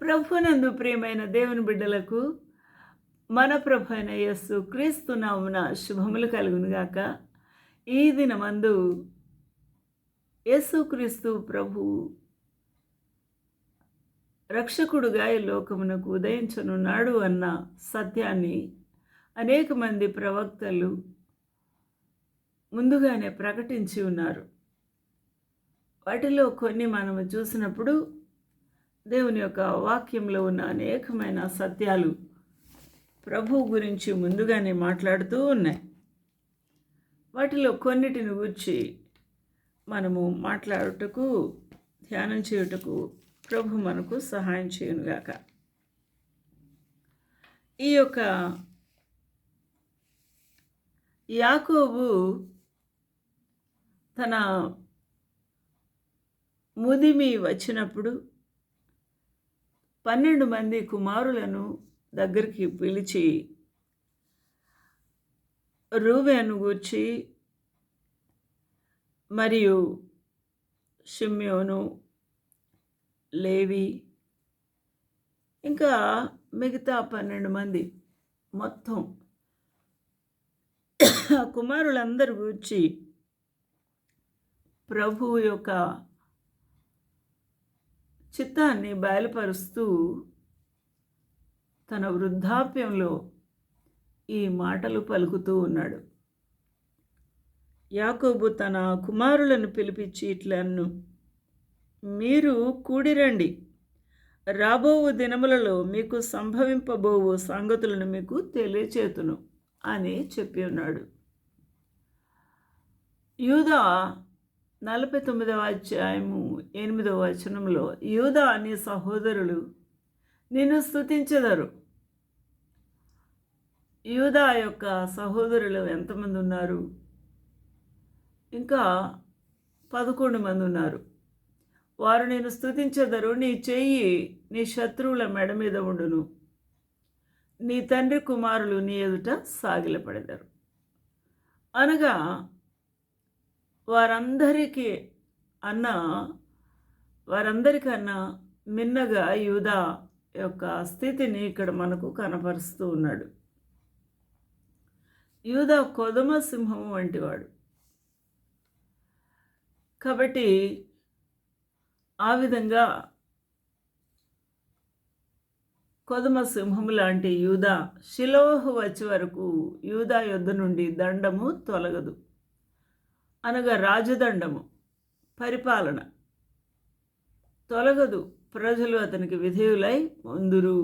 ప్రభునందు ప్రియమైన దేవుని బిడ్డలకు మన ప్రభు అయిన యస్సు క్రీస్తు నామున శుభములు కలుగునుగాక ఈ దినమందు యేసుక్రీస్తు ప్రభు రక్షకుడుగా ఈ లోకమునకు ఉదయించనున్నాడు అన్న సత్యాన్ని అనేక మంది ప్రవక్తలు ముందుగానే ప్రకటించి ఉన్నారు. వాటిలో కొన్ని మనము చూసినప్పుడు దేవుని యొక్క వాక్యంలో ఉన్న అనేకమైన సత్యాలు ప్రభు గురించి ముందుగానే మాట్లాడుతూ ఉన్నాయి. వాటిలో కొన్నిటిని గురించి మనము మాట్లాడుటకు ధ్యానం చేయుటకు ప్రభు మనకు సహాయం చేయనుగాక. ఈ యొక్క యాకోబు తన ముదిమి వచ్చినప్పుడు పన్నెండు మంది కుమారులను దగ్గరికి పిలిచి రూబేను గూర్చి మరియు షిమ్యోను లేవి ఇంకా మిగతా పన్నెండు మంది మొత్తం కుమారులందరి గూర్చి ప్రభువు యొక్క చిత్తాన్ని బయలుపరుస్తూ తన వృద్ధాప్యంలో ఈ మాటలు పలుకుతూ ఉన్నాడు. యాకోబు తన కుమారులను పిలిపించి ఇట్లన్ను మీరు కూడిరండి. రాబోవు దినములలో మీకు సంభవింపబోవు సంగతులను మీకు తెలియచేతును అని చెప్పి ఉన్నాడు. యూదా నలభై తొమ్మిదవ అధ్యాయము ఎనిమిదవ వచనంలో యూదా అనే సహోదరులు నిన్ను స్థుతించెదరు యూదా యొక్క సహోదరులు ఎంతమంది ఉన్నారు? ఇంకా పదకొండు మంది ఉన్నారు. వారు నేను స్థుతించెదరు నీ చెయ్యి నీ శత్రువుల మెడ మీద ఉండును. నీ తండ్రి కుమారులు నీ ఎదుట సాగిలపడెదరు. అనగా వారందరికీ అన్న వారందరికన్నా మిన్నగా యూదా యొక్క స్థితిని ఇక్కడ మనకు కనపరుస్తూ ఉన్నాడు. యూదా కొదమ సింహం వంటివాడు కాబట్టి ఆ విధంగా కొదమ సింహం లాంటి యూదా శిలోహు వచ్చే వరకు యూదా యొద్ద నుండి దండము తొలగదు. అనగా రాజదండము పరిపాలన. తొలగదు ప్రజలు అతనికి విధేయులై ముందురు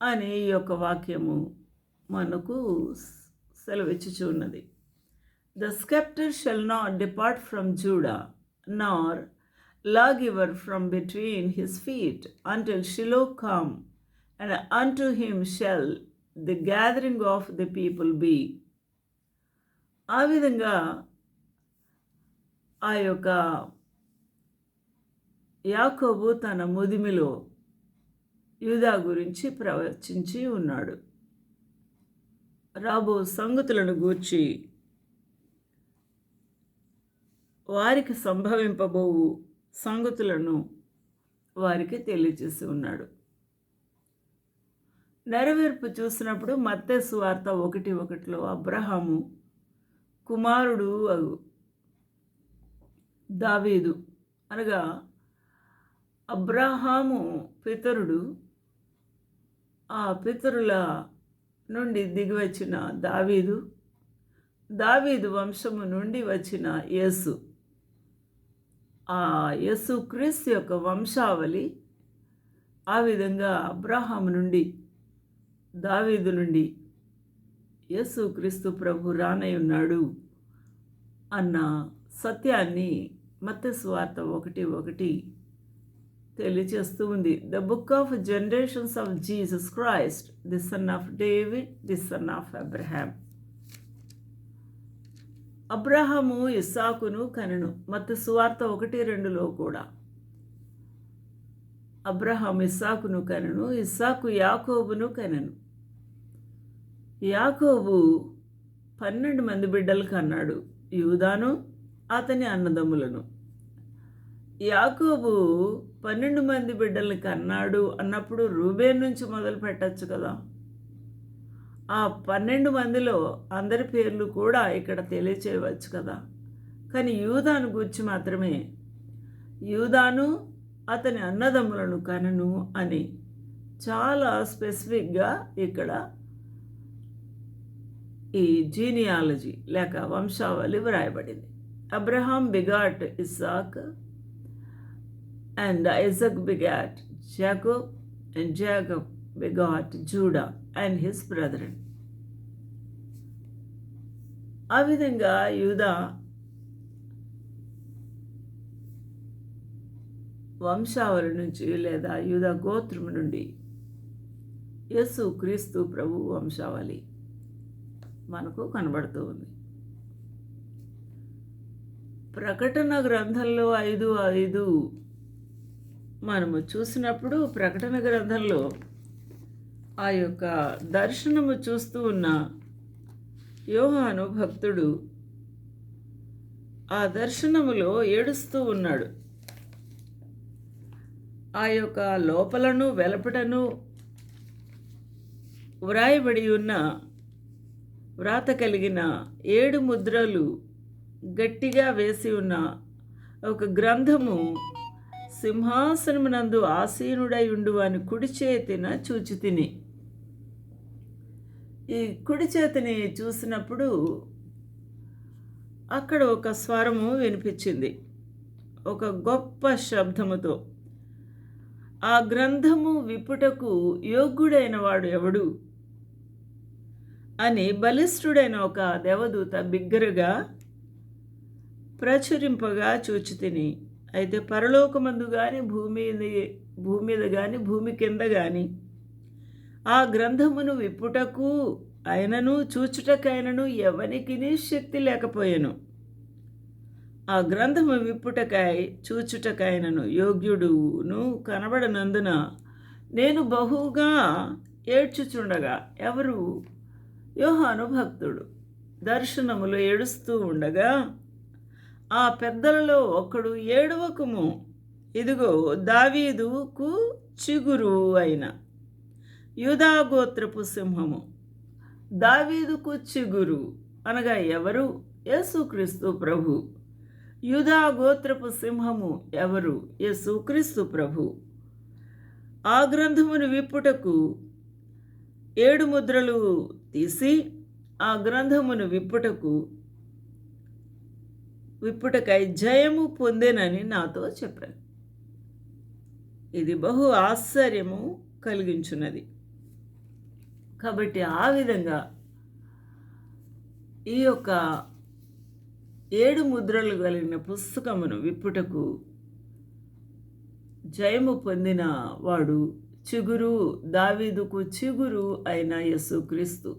అని ఈ యొక్క వాక్యము మనకు సెలవిచ్చుచున్నది the sceptre shall not depart from Judah nor lawgiver from between his feet until Shiloh come and unto him shall the gathering of the people be ఆ విధంగా ఆ యొక్క యాకోబు తన ముదిమిలో యూదా గురించి ప్రవచించి ఉన్నాడు. రాబో సంగతులను గూర్చి వారికి సంభవింపబోవు సంగతులను వారికి తెలియజేసి ఉన్నాడు. నెరవేర్పు చూసినప్పుడు మత్తే సువార్త ఒకటి ఒకటిలో అబ్రహాము కుమారుడు అగు దావీదు. అనగా అబ్రాహాము పితరుడు ఆ పితరుల నుండి దిగివచ్చిన దావీదు దావీదు వంశము నుండి వచ్చిన యేసు. ఆ యేసు క్రీస్తు యొక్క వంశావళి ఆ విధంగా అబ్రాహాము నుండి దావీదు నుండి యేసు క్రీస్తు ప్రభు రానై ఉన్నాడు అన్న సత్యాన్ని మత్స్వార్త ఒకటి ఒకటి తెలియచేస్తూ ఉంది. The book of generations of Jesus Christ the son of David the son of Abraham Abraham ఇస్సాకును కనెను. మత సువార్త ఒకటి రెండులో కూడా. అబ్రహాం ఇస్సాకును కనెను. ఇస్సాకు యాకోబును కనను. యాకోబు పన్నెండు మంది బిడ్డలు కన్నాడు. యూదాను అతని అన్నదమ్ములను. యాకోబు పన్నెండు మంది బిడ్డల్ని కన్నాడు అన్నప్పుడు రూబేన్ నుంచి మొదలు పెట్టచ్చు కదా. ఆ పన్నెండు మందిలో అందరి పేర్లు కూడా ఇక్కడ తెలియచేయవచ్చు కదా. కానీ యూదాను గురించి మాత్రమే. యూదాను అతని అన్నదమ్ములను కనను అని చాలా స్పెసిఫిక్గా ఇక్కడ ఈ జీనియాలజీ లేక వంశావళి వ్రాయబడింది. Abraham begat Isaac and Isaac begat Jacob and Jacob begat Judah and his brethren ఆ విధంగా యూదా వంశావళి నుంచి లేదా యూదా గోత్రం నుండి యేసు క్రీస్తు ప్రభు వంశావళి మనకు కనబడుతూ ఉంది. ప్రకటన గ్రంథంలో ఐదు ఐదు. మనము చూసినప్పుడు ప్రకటన గ్రంథంలో ఆ యొక్క దర్శనము చూస్తూ ఉన్న యోహాను భక్తుడు ఆ దర్శనములో ఏడుస్తూ ఉన్నాడు. ఆ యొక్క లోపలను వెలపటను వ్రాయబడి ఉన్న వ్రాత కలిగిన ఏడు ముద్రలు గట్టిగా వేసి ఉన్న ఒక గ్రంథము సింహాసనమునందు ఆసీనుడై ఉండు అని కుడి చేతిన చూచి తిని ఈ కుడి చేతిని చూసినప్పుడు అక్కడ ఒక స్వరము వినిపించింది. ఒక గొప్ప శబ్దముతో ఆ గ్రంథము విప్పుటకు యోగ్యుడైన వాడు ఎవడు అని బలిష్ఠుడైన ఒక దేవదూత బిగ్గరగా ప్రచురింపగా చూచి తిని అయితే పరలోకమందు కానీ భూమి భూమి మీద కానీ భూమి కింద కానీ ఆ గ్రంథమును విప్పుటకు ఆయనను చూచుటకైనను ఎవనికి శక్తి లేకపోయాను. ఆ గ్రంథము విప్పుటకై చూచుటకైనను యోగ్యుడును కనబడనందున నేను బహుగా ఏడ్చుచుండగా ఎవరు? యోహాను భక్తుడు. దర్శనములు ఏడుస్తూ ఉండగా ఆ పెద్దలలో ఒకడు ఏడవకుము. ఇదిగో దావీదుకు చిగురు అయిన యూదాగోత్రపు సింహము. దావీదుకు చిగురు అనగా ఎవరు? యేసుక్రీస్తు ప్రభు. యూదాగోత్రపు సింహము ఎవరు? యేసుక్రీస్తు ప్రభు. ఆ గ్రంథమును విప్పుటకు ఏడు ముద్రలు తీసి ఆ గ్రంథమును విప్పుటకు విప్పుటకై జయము పొందేనని నాతో చెప్పాను ఇది బహు ఆశ్చర్యము కలిగించున్నది. కాబట్టి ఆ విధంగా ఈ యొక్క ఏడు ముద్రలు కలిగిన పుస్తకమును విప్పుటకు జయము పొందిన వాడు చిగురు దావీదుకు చిగురు అయిన యేసుక్రీస్తు.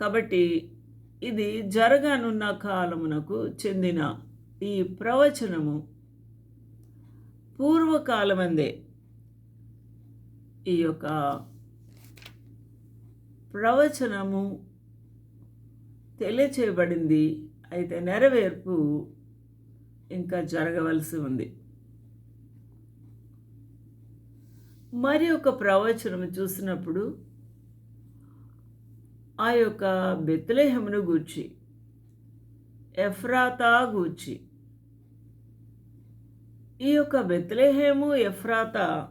కాబట్టి ఇది జరగనున్న కాలమునకు చెందిన ఈ ప్రవచనము పూర్వకాలమందే. ఈ యొక్క ప్రవచనము తెలియచేయబడింది అయితే నెరవేర్పు ఇంకా జరగవలసి ఉంది. మరి ఒక ప్రవచనం చూసినప్పుడు ఆ యొక్క బెత్లేహమును గూర్చి ఎఫ్రాతా గూర్చి. ఈ యొక్క బెత్లేహేము ఎఫ్రాతా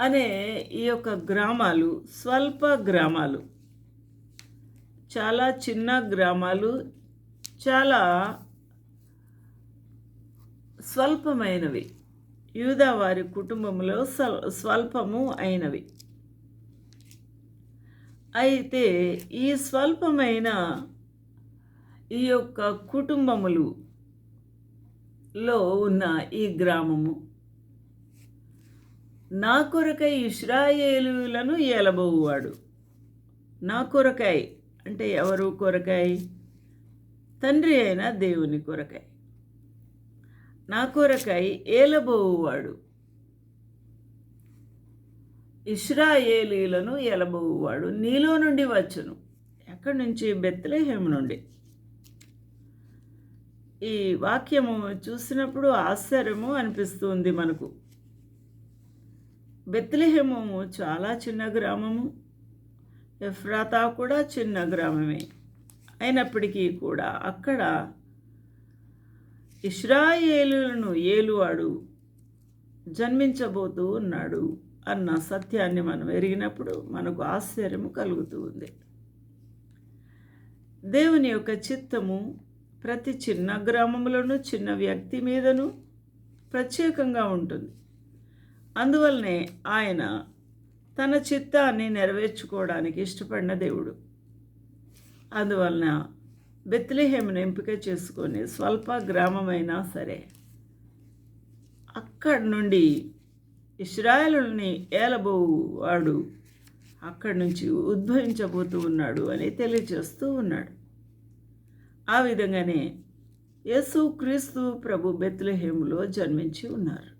అనే ఈ యొక్క గ్రామాలు స్వల్ప గ్రామాలు. చాలా చిన్న గ్రామాలు చాలా స్వల్పమైనవి. యూదా వారి కుటుంబంలో స్వల్పము అయినవి. అయితే ఈ స్వల్పమైన ఈ యొక్క కుటుంబములు లో ఉన్న ఈ గ్రామము నా కొరకై ఇస్రాయేలులను ఏలబోవాడు నా కొరకై అంటే ఎవరు కొరకై? తండ్రి అయిన దేవుని కొరకై. నా కొరకై ఏలబోవువాడు. ఇస్రాయేలీలను ఎలబోవాడు నీలో నుండి వచ్చును. ఎక్కడి నుంచి? బెత్లహేమ్ నుండి. ఈ వాక్యము చూసినప్పుడు ఆశ్చర్యము అనిపిస్తుంది మనకు. బెత్లెహేము చాలా చిన్న గ్రామము. ఎఫ్రాతా కూడా చిన్న గ్రామమే. అయినప్పటికీ కూడా అక్కడ ఇస్రాయేలులను ఏలువాడు జన్మించబోతూ ఉన్నాడు. అన్న సత్యాన్ని మనం ఎరిగినప్పుడు మనకు ఆశ్చర్యము కలుగుతూ ఉంది. దేవుని యొక్క చిత్తము ప్రతి చిన్న గ్రామంలోనూ చిన్న వ్యక్తి మీదను ప్రత్యేకంగా ఉంటుంది. అందువల్లనే ఆయన తన చిత్తాన్ని నెరవేర్చుకోవడానికి ఇష్టపడిన దేవుడు. అందువలన బెత్లెహేమును ఎంపిక చేసుకొని స్వల్ప గ్రామమైనా సరే అక్కడి నుండి ఇస్రాయలుని ఏలబోవాడు అక్కడి నుంచి ఉద్భవించబోతూ ఉన్నాడు అని తెలియజేస్తూ ఉన్నాడు. ఆ విధంగానే యేసు క్రీస్తు ప్రభు బెత్లెహేములో జన్మించి ఉన్నారు.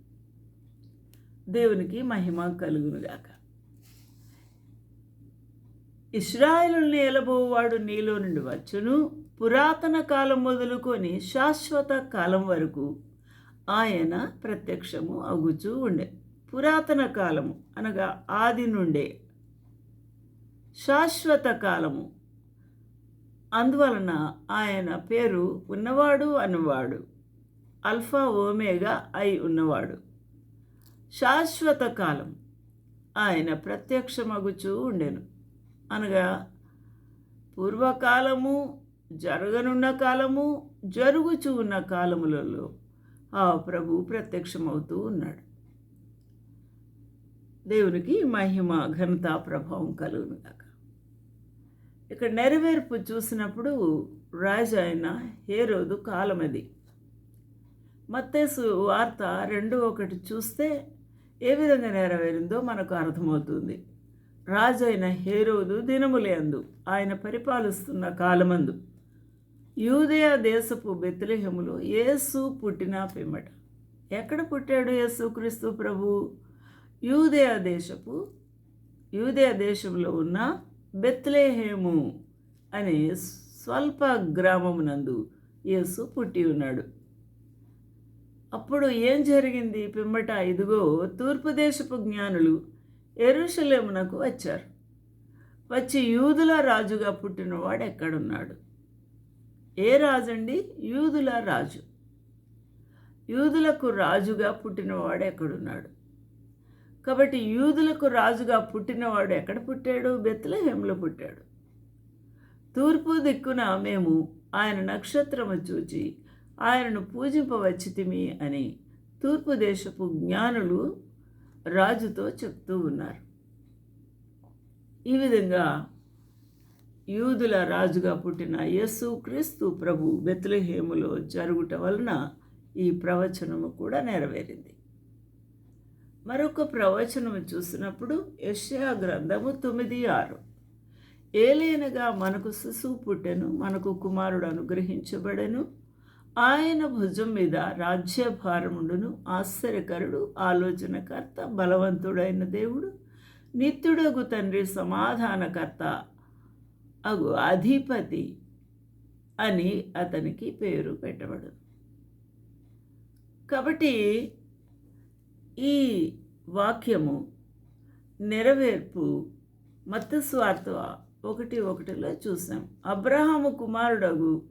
దేవునికి మహిమ కలుగునుగాక. ఇస్రాయలుని ఏలబోవాడు నీలో నుండి వచ్చును. పురాతన కాలం మొదలుకొని శాశ్వత కాలం వరకు ఆయన ప్రత్యక్షము అగుచూ ఉండే. పురాతన కాలము అనగా ఆది నుండే. శాశ్వత కాలము. అందువలన ఆయన పేరు ఉన్నవాడు అన్నవాడు. అల్ఫా ఓమేగా అయి ఉన్నవాడు. శాశ్వత కాలం. ఆయన ప్రత్యక్షమగుచూ ఉండెను. అనగా పూర్వకాలము జరగనున్న కాలము జరుగుచూ ఉన్న కాలములలో ఆ ప్రభు ప్రత్యక్షమవుతూ ఉన్నాడు. దేవునికి మహిమ ఘనత ప్రభావం కలుగునుగాక ఇక్కడ నెరవేర్పు చూసినప్పుడు రాజు అయిన హేరోదు కాలం అది మత్తేసు వార్త రెండు ఒకటి చూస్తే ఏ విధంగా నెరవేరిందో మనకు అర్థమవుతుంది. రాజు అయిన హేరోదు దినములేందు ఆయన పరిపాలిస్తున్న కాలమందు. యూదయ దేశపు బెత్లెహములో యేసు పుట్టిన పిమ్మట ఎక్కడ పుట్టాడు యేసు క్రీస్తు ప్రభు? యూదేయ దేశపు యూదేయ దేశంలో ఉన్న బెత్లేహేము అనే స్వల్ప గ్రామమునందు యేసు పుట్టి ఉన్నాడు. అప్పుడు ఏం జరిగింది? పిమ్మట ఇదిగో తూర్పు దేశపు జ్ఞానులు ఎరుషలేమునకు వచ్చారు. వచ్చి యూదుల రాజుగా పుట్టినవాడు ఎక్కడున్నాడు? ఏ రాజు అండి యూదుల రాజు. యూదులకు రాజుగా పుట్టినవాడు ఎక్కడున్నాడు? కాబట్టి యూదులకు రాజుగా పుట్టినవాడు ఎక్కడ పుట్టాడు? బెత్లహేంలో పుట్టాడు. తూర్పు దిక్కున మేము ఆయన నక్షత్రము చూచి ఆయనను పూజింపవచ్చితిమి అని తూర్పు దేశపు జ్ఞానులు రాజుతో చెప్తూ ఉన్నారు. ఈ విధంగా యూదుల రాజుగా పుట్టిన యస్సు క్రీస్తు ప్రభు బెత్లహేములో జరుగుట వలన ఈ ప్రవచనము కూడా నెరవేరింది. మరొక ప్రవచనము చూసినప్పుడు యష్యా గ్రంథము తొమ్మిది ఆరు. ఏలేనగా మనకు శిశువు పుట్టెను మనకు కుమారుడు అనుగ్రహించబడెను. ఆయన భుజం మీద రాజ్యభారముండును ఆశ్చర్యకరుడు ఆలోచనకర్త బలవంతుడైన దేవుడు నిత్యుడగు తండ్రి సమాధానకర్త అగు అధిపతి అని అతనికి పేరు పెట్టబడు కాబట్టి ఈ వాక్యము నెరవేర్పు మత్తస్వార్త ఒకటి ఒకటిలో చూసాం. అబ్రహాము కుమారుడగు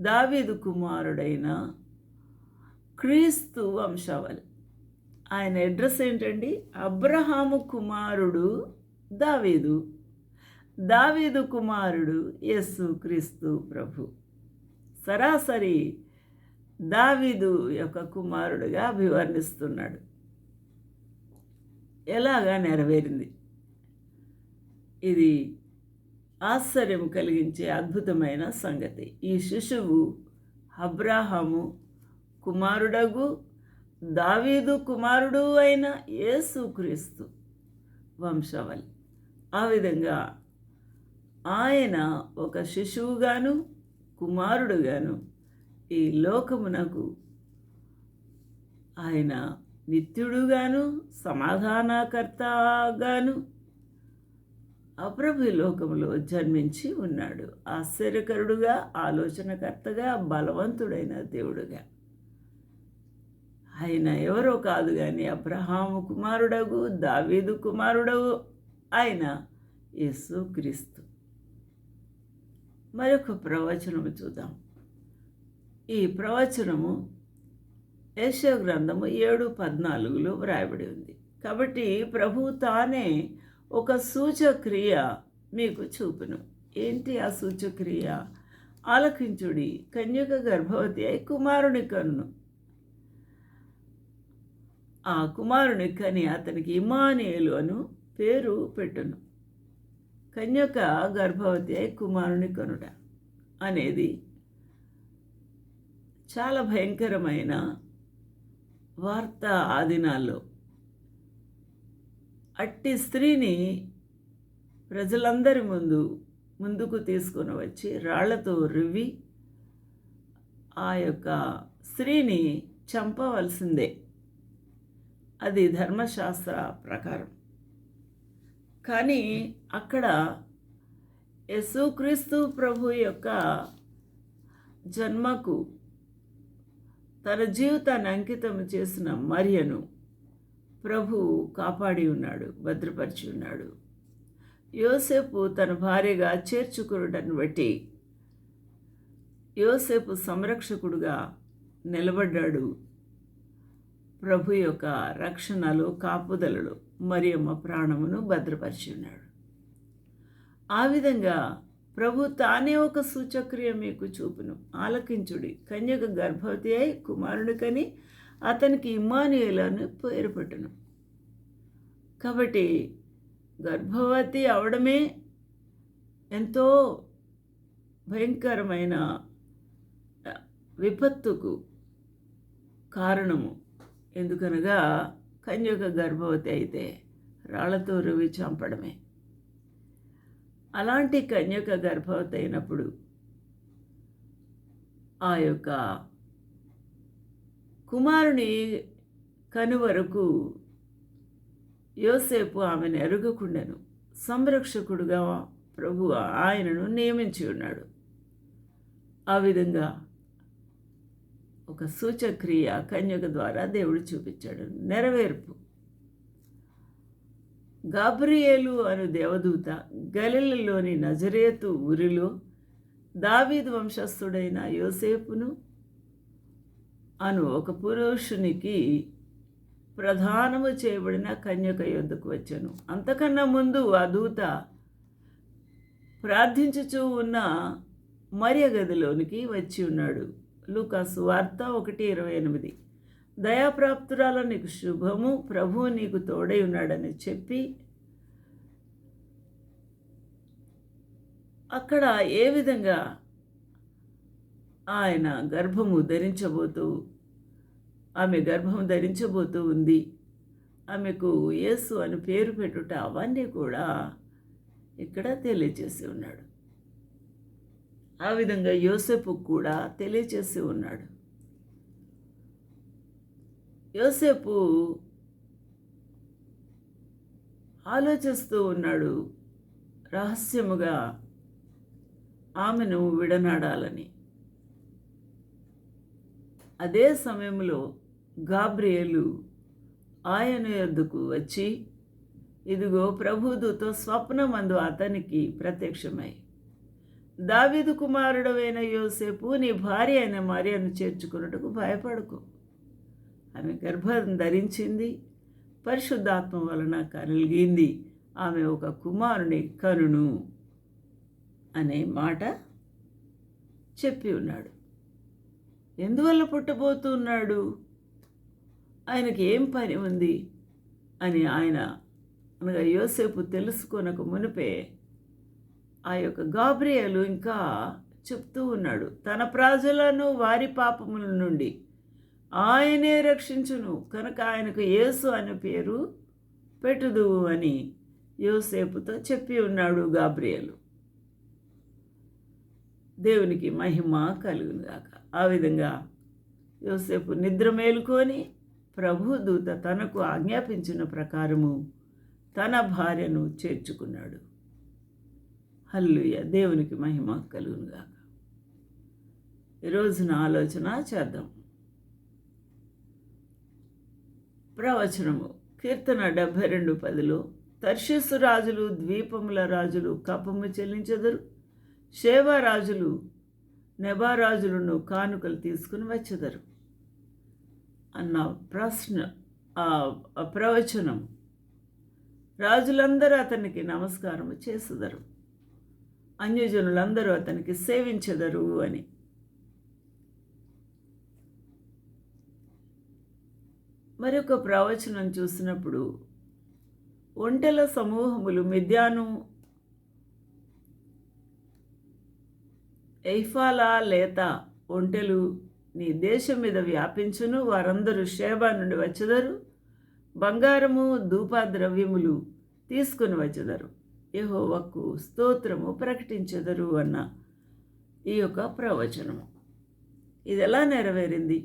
దావీదు కుమారుడైన క్రీస్తు వంశావళి. ఆయన అడ్రస్ ఏంటండి? అబ్రహాము కుమారుడు దావీదు. దావీదు కుమారుడు యేసు క్రీస్తు ప్రభు. సరాసరి దావీదు యొక్క కుమారుడుగా అభివర్ణిస్తున్నాడు. ఎలాగా నెరవేరింది? ఇది ఆశ్చర్యం కలిగించే అద్భుతమైన సంగతి. ఈ శిశువు అబ్రాహాము కుమారుడగు దావీదు కుమారుడు అయిన యేసుక్రీస్తు వంశవళి. ఆ విధంగా ఆయన ఒక శిశువుగాను కుమారుడుగాను ఈ లోకమునకు ఆయన నిత్యుడుగాను సమాధానకర్తగాను అప్రభు లోకంలో జన్మించి ఉన్నాడు. ఆశ్చర్యకరుడుగా ఆలోచనకర్తగా బలవంతుడైన దేవుడుగా. ఆయన ఎవరో కాదు కానీ అబ్రహాము కుమారుడగు దావీదు కుమారుడవు ఆయన యేసు క్రీస్తు. మరొక ప్రవచనము చూద్దాం. ఈ ప్రవచనము యశో గ్రంథము ఏడు పద్నాలుగులో వ్రాయబడి ఉంది. కాబట్టి ప్రభు తానే ఒక సూచక్రియ మీకు చూపును. ఏంటి ఆ సూచక్రియ? ఆలకించుడి కన్యక గర్భవతి అయి కుమారుని కన్ను. ఆ కుమారుని కని అతనికి ఇమానియలు అను పేరు పెట్టును. కన్యక గర్భవతి అయి కుమారుని కనుట అనేది చాలా భయంకరమైన వార్త ఆదినాల్లో. అట్టి స్త్రీని ప్రజలందరి ముందు ముందుకు తీసుకొని వచ్చి రాళ్ళతో రువ్వి ఆ యొక్క స్త్రీని చంపవలసిందే. అది ధర్మశాస్త్ర ప్రకారం. కానీ అక్కడ యేసుక్రీస్తు ప్రభు యొక్క జన్మకు తన జీవితాన్ని అంకితం చేసిన మరియను ప్రభు కాపాడి ఉన్నాడు భద్రపరిచి ఉన్నాడు. యోసేపు తన భార్యగా చేర్చుకున్నటను బట్టి యోసేపు సంరక్షకుడుగా నిలబడ్డాడు. ప్రభు యొక్క రక్షణలో కాపుదలలో మరియమ్మ ప్రాణమును భద్రపరిచి ఉన్నాడు. ఆ విధంగా ప్రభు తానే ఒక సూచక్రియ మీకు చూపును. ఆలకించుడి. కన్యక గర్భవతి అయి కుమారుడు కని అతనికి ఇమానుయేలను పేరు పెట్టును కాబట్టి గర్భవతి అవడమే ఎంతో భయంకరమైన విపత్తుకు కారణము. ఎందుకనగా కన్యక గర్భవతి అయితే రాళ్ళతో రువి చంపడమే. అలాంటి కన్యక గర్భవతి అయినప్పుడు ఆ యొక్క కుమారుని కను వరకు యోసేపు ఆమెను ఎరుగకుండాను సంరక్షకుడుగా ప్రభు ఆయనను నియమించి ఉన్నాడు. ఆ విధంగా ఒక సూచక్రియ కన్యక ద్వారా దేవుడు చూపించాడు. నెరవేర్పు. గాబ్రియేలు అను దేవదూత గలిలలోని నజరేతు ఊరిలో దావీద్ వంశస్థుడైన యోసేపును అను ఒక పురుషునికి ప్రధానము చేయబడిన కన్యక యొద్దకు వచ్చాను. అంతకన్నా ముందు ఆ దూత ప్రార్థించుచూ ఉన్న మరియ గదిలోనికి వచ్చి ఉన్నాడు. లూకాసు వార్త ఒకటి ఇరవై ఎనిమిది. దయాప్రాప్తురాల నీకు శుభము ప్రభువు నీకు తోడై ఉన్నాడని చెప్పి అక్కడ ఏ విధంగా ఆయన గర్భము ధరించబోతూ ఆమె గర్భం ధరించబోతూ ఉంది ఆమెకు యేసు అని పేరు పెట్టుట అవన్నీ కూడా ఇక్కడ తెలియజేసి ఉన్నాడు. ఆ విధంగా యోసేపు కూడా తెలియచేసి ఉన్నాడు. యోసేపు ఆలోచిస్తూ ఉన్నాడు రహస్యముగా ఆమెను విడనాడాలని. అదే సమయంలో గాబ్రియలు ఆయన యొద్దకు వచ్చి ఇదిగో ప్రభుదుతో స్వప్నమందు అతనికి ప్రత్యక్షమై దావిదు కుమారుడవైన యోసేపు నీ భార్య అయిన మరియను చేర్చుకున్నట్టుకు భయపడకు. ఆమె గర్భం ధరించింది. పరిశుద్ధాత్మ వలన కలిగింది ఆమె ఒక కుమారుని కనును అనే మాట చెప్పి ఉన్నాడు. ఎందువల్ల పుట్టబోతున్నాడు ఆయనకి ఏం పని ఉంది? అని ఆయన అనగా యోసేపు తెలుసుకొనక మునిపే ఆ యొక్క గాబ్రియలు ఇంకా చెప్తూ ఉన్నాడు. తన ప్రజలను వారి పాపముల నుండి ఆయనే రక్షించును. కనుక ఆయనకు యేసు అనే పేరు పెట్టుదు అని యోసేపుతో చెప్పి ఉన్నాడు గాబ్రియలు. దేవునికి మహిమ కలుగునుగాక ఆ విధంగా యోసేపు నిద్ర మేలుకొని ప్రభు దూత తనకు ఆజ్ఞాపించిన ప్రకారము తన భార్యను చేర్చుకున్నాడు. హల్లుయ దేవునికి మహిమ కలుగునుగాక ఈరోజున ఆలోచన చేద్దాం. ప్రవచనము. కీర్తన డెబ్భై రెండు పదిలో తర్షస్సు రాజులు ద్వీపముల రాజులు కపము చెల్లించెదరు. షేవా రాజులు నెబారాజులను కానుకలు తీసుకుని వచ్చెదరు. అన్న ప్రశ్న ఆ ప్రవచనం రాజులందరూ అతనికి నమస్కారం చేసెదరు. అన్యజనులందరూ అతనికి సేవించెదరు అని. మరొక ప్రవచనం చూసినప్పుడు ఒంటెల సమూహములు మిథ్యాను ఎయిఫాలా లేత ఒంటెలు నీ దేశం మీద వ్యాపించును వారందరూ షేబా నుండి వచ్చెదరు బంగారము ధూపద్రవ్యములు తీసుకుని వచ్చెదరు. యహోవకు స్తోత్రము ప్రకటించెదరు అన్న ఈ యొక్క ప్రవచనము. ఇది ఎలా నెరవేరింది?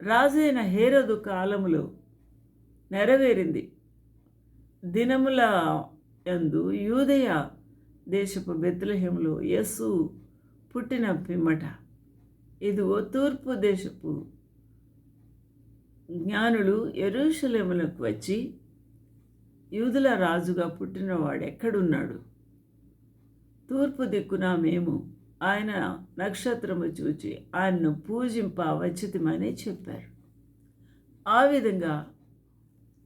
రాజైన హేరదు కాలములో నెరవేరింది. దినముల యందు యూదయ దేశపు బెత్లహేములో యస్సు పుట్టిన పిమ్మట. ఇదిగో తూర్పు దేశపు జ్ఞానులు ఎరుషలేములకు వచ్చి యూదుల రాజుగా పుట్టినవాడు ఎక్కడున్నాడు తూర్పు దిక్కున మేము ఆయన నక్షత్రము చూచి ఆయన్ను పూజింప వచ్చితమని చెప్పారు. ఆ విధంగా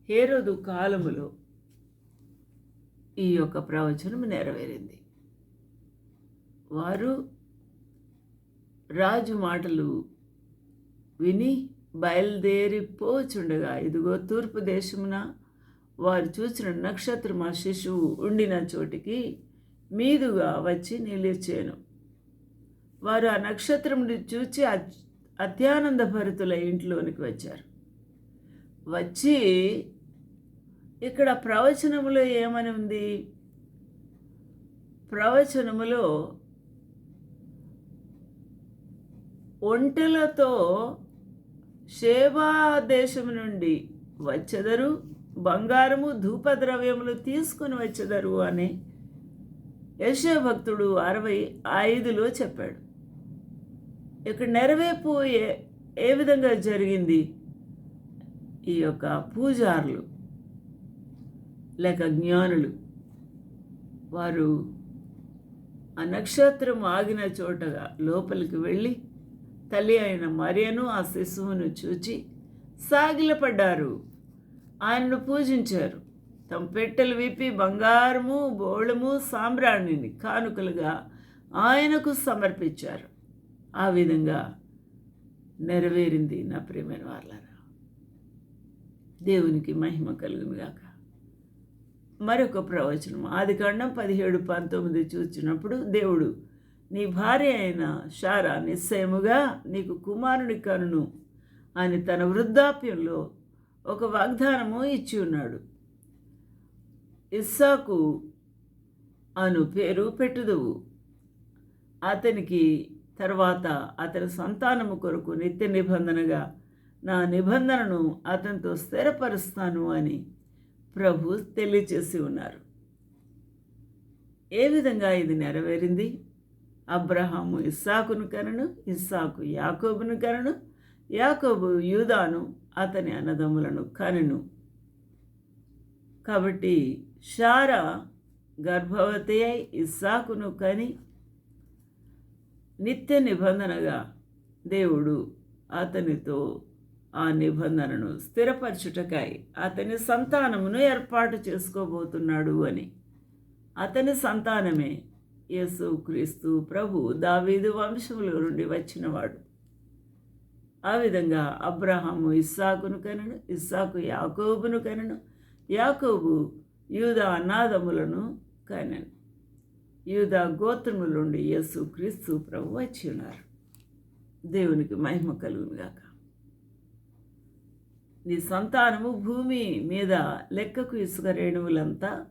హేరోదు కాలములో ఈ యొక్క ప్రవచనం నెరవేరింది. వారు రాజు మాటలు విని బయలుదేరిపోచుండగా ఇదిగో తూర్పు దేశమున వారు చూసిన నక్షత్రం ఆ శిశువు ఉండిన చోటికి మీదుగా వచ్చి నిలిచాను. వారు ఆ నక్షత్రముని చూచి అత్యానంద భరితుల ఇంట్లోనికి వచ్చారు. వచ్చి ఇక్కడ ప్రవచనములో ఏమని ఉంది? ప్రవచనములో ఒంటెలతో షేబా దేశం నుండి వచ్చెదరు బంగారము ధూపద్రవ్యములు తీసుకుని వచ్చెదరు అని యశభక్తుడు అరవై ఐదులో చెప్పాడు. ఇక్కడ నెరవేర్పు ఏ ఏ విధంగా జరిగింది? ఈ యొక్క పూజారులు లేక జ్ఞానులు వారు ఆ నక్షత్రం ఆగిన చోటగా లోపలికి వెళ్ళి తల్లి అయిన మరియను ఆ శిశువును చూచి సాగిలపడ్డారు. ఆయన్ను పూజించారు. తమ పెట్టెలు విప్పి బంగారము బోళము సాంబ్రాణిని కానుకలుగా ఆయనకు సమర్పించారు. ఆ విధంగా నెరవేరింది నా ప్రియమైన వాళ్ళరా దేవునికి మహిమ కలుగునుగాక. మరొక ప్రవచనం. ఆది కాండం పదిహేడు పంతొమ్మిది చూచినప్పుడు దేవుడు నీ భార్య అయిన షారా నిశ్చయముగా నీకు కుమారుని కనును అని తన వృద్ధాప్యంలో ఒక వాగ్దానము ఇచ్చి ఉన్నాడు. ఇస్సాకు అను పేరు పెట్టుదువు. అతనికి తర్వాత అతని సంతానము కొరకు నిత్య నిబంధనగా నా నిబంధనను అతనితో స్థిరపరుస్తాను అని ప్రభు తెలియచేసి ఉన్నారు. ఏ విధంగా ఇది నెరవేరింది? అబ్రహాము ఇస్సాకును కనను ఇస్సాకు యాకోబును కనను యాకోబు యూదాను అతని అన్నదమ్ములను కనును. కాబట్టి షారా గర్భవతి అయి ఇస్సాకును కని నిత్య నిబంధనగా దేవుడు అతనితో ఆ నిబంధనను స్థిరపరచుటకై అతని సంతానమును ఏర్పాటు చేసుకోబోతున్నాడు అని. అతని సంతానమే యేసు క్రీస్తు ప్రభు దావీదు వంశముల నుండి వచ్చినవాడు. ఆ విధంగా అబ్రహాము ఇస్సాకును కనను ఇస్సాకు యాకోబును కనను యాకోబు యూద అనాదములను కనను. యూదా గోత్రములుండి యేసు క్రీస్తు ప్రభు వచ్చి ఉన్నారు. దేవునికి మహిమ కలుగునుగాక. నీ సంతానము భూమి మీద లెక్కకు ఇసుక రేణువులంతా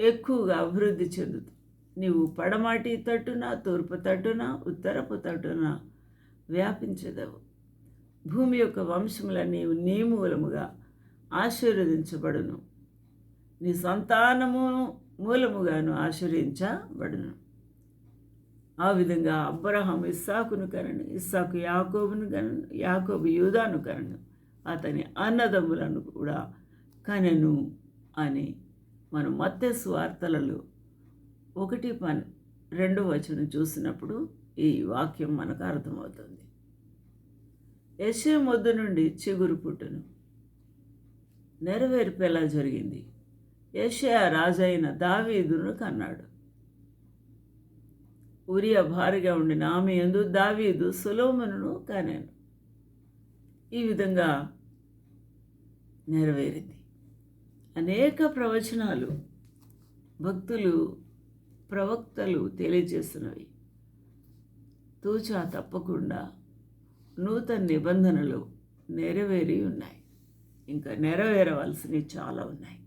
ఎక్కువగా అభివృద్ధి చెందుతుంది నీవు పడమాటి తట్టున తూర్పు తట్టున ఉత్తరపు తట్టున వ్యాపించదవు. భూమి యొక్క వంశముల నీవు నీ మూలముగా ఆశీర్వదించబడును. నీ సంతానము మూలముగాను ఆశ్రయించబడును. ఆ విధంగా అబ్రహం ఇస్సాకును కనను ఇస్సాకు యాకోబును కనను యాకోబు యూదాను కనను అతని అన్నదమ్ములను కూడా కనెను అని మనం మత్తే వార్తలలో ఒకటి పన్ రెండో వచనం చూసినప్పుడు ఈ వాక్యం మనకు అర్థమవుతుంది. యశే మొద్దు నుండి చిగురు పుట్టును. నెరవేర్పేలా జరిగింది. యషయా రాజైన దావీదును కన్నాడు. ఉరియా భారీగా ఉండిన ఆమె ఎందు దావీదు సులోమనును కనాను. ఈ విధంగా నెరవేరింది. అనేక ప్రవచనాలు భక్తులు ప్రవక్తలు తెలియజేస్తున్నవి తూచా తప్పకుండా నూతన నిబంధనలు నెరవేరి ఉన్నాయి. ఇంకా నెరవేరవలసినవి చాలా ఉన్నాయి.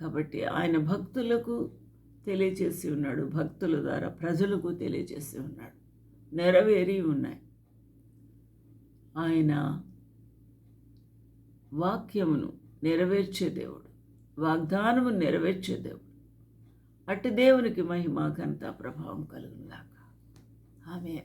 కాబట్టి ఆయన భక్తులకు తెలియచేసి ఉన్నాడు భక్తుల ద్వారా ప్రజలకు తెలియచేసి ఉన్నాడు. నెరవేరి ఉన్నాయి. ఆయన వాక్యమును నెరవేర్చే దేవుడు వాగ్దానము నెరవేర్చే దేవుడు. అట్టి దేవునికి మహిమ ఘనత ప్రభావం కలుగునుగాక ఆమె